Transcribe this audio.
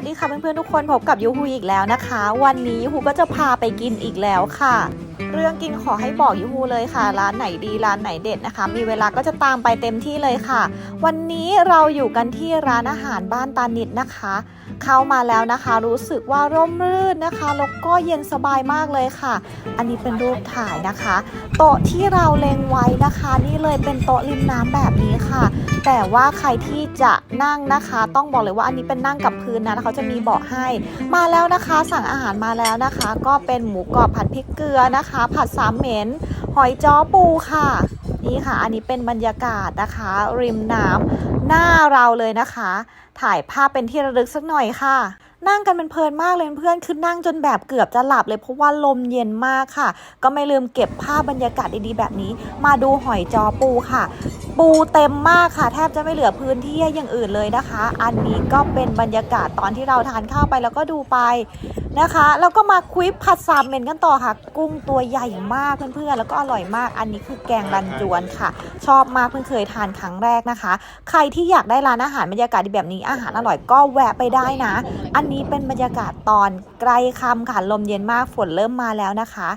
วัสดีค่ะเพื่อนๆทุกคนพบกับยูฮูอีกแล้วนะคะ วันนี้ยูฮูก็จะพาไปกินอีกแล้วค่ะ เรื่องกินขอให้บอกยูฮูเลยค่ะ ร้านไหนดีร้านไหนเด็ดนะคะ มีเวลาก็จะตามไปเต็มที่เลยค่ะ วันนี้เราอยู่กันที่ร้านอาหารบ้านตานิดนะคะ เข้ามาแล้วนะคะ รู้สึกว่าร่มรื่นนะคะแล้วก็เย็นสบายมากเลยค่ะ อันนี้เป็นรูปถ่ายนะคะ โต๊ะที่เราเล็งไว้นะคะ นี่เลยเป็นโต๊ะริมน้ำแบบนี้ค่ะ แต่ว่าใครที่จะนั่งนะคะ ต้องบอกเลยว่าอันนี้เป็นนั่งกับพื้นนะเขาจะมีเบาะให้ มาแล้วนะคะ สั่งอาหารมาแล้วนะคะ ก็เป็นหมูกรอบผัดพริกเกลือนะคะ ผัดสามเหม็นหอยจ้อปูค่ะ นี่ค่ะ อันนี้เป็นบรรยากาศนะคะ ริมน้ำหน้าเราเลยนะคะ ถ่ายภาพเป็นที่ระลึกสักหน่อยค่ะนั่งกันเป็นเพลินมากเลยเพื่อนคือนั่งจนแบบเกือบจะหลับเลยเพราะว่าลมเย็นมากค่ะ ก็ไม่ลืมเก็บภาพบรรยากาศดีๆแบบนี้ มาดูหอยจอปูค่ะ ปูเต็มมากค่ะ แทบจะไม่เหลือพื้นที่ให้อย่างอื่นเลยนะคะ อันนี้ก็เป็นบรรยากาศตอนที่เราทานข้าวไปแล้วก็ดูไปนะคะ แล้วก็มาควิปผัดซามเมนกันต่อค่ะ กุ้งตัวใหญ่มากเพื่อนๆ แล้วก็อร่อยมาก อันนี้คือแกงรันจวนค่ะ ชอบมากเพิ่งเคยทานครั้งแรกนะคะ ใครที่อยากได้ร้านอาหารบรรยากาศดีแบบนี้อาหารอร่อยก็แวะไปได้นะ อันนี้เป็นบรรยากาศตอนใกล้ค่ำค่ะลมเย็นมากฝนเริ่มมาแล้วนะคะ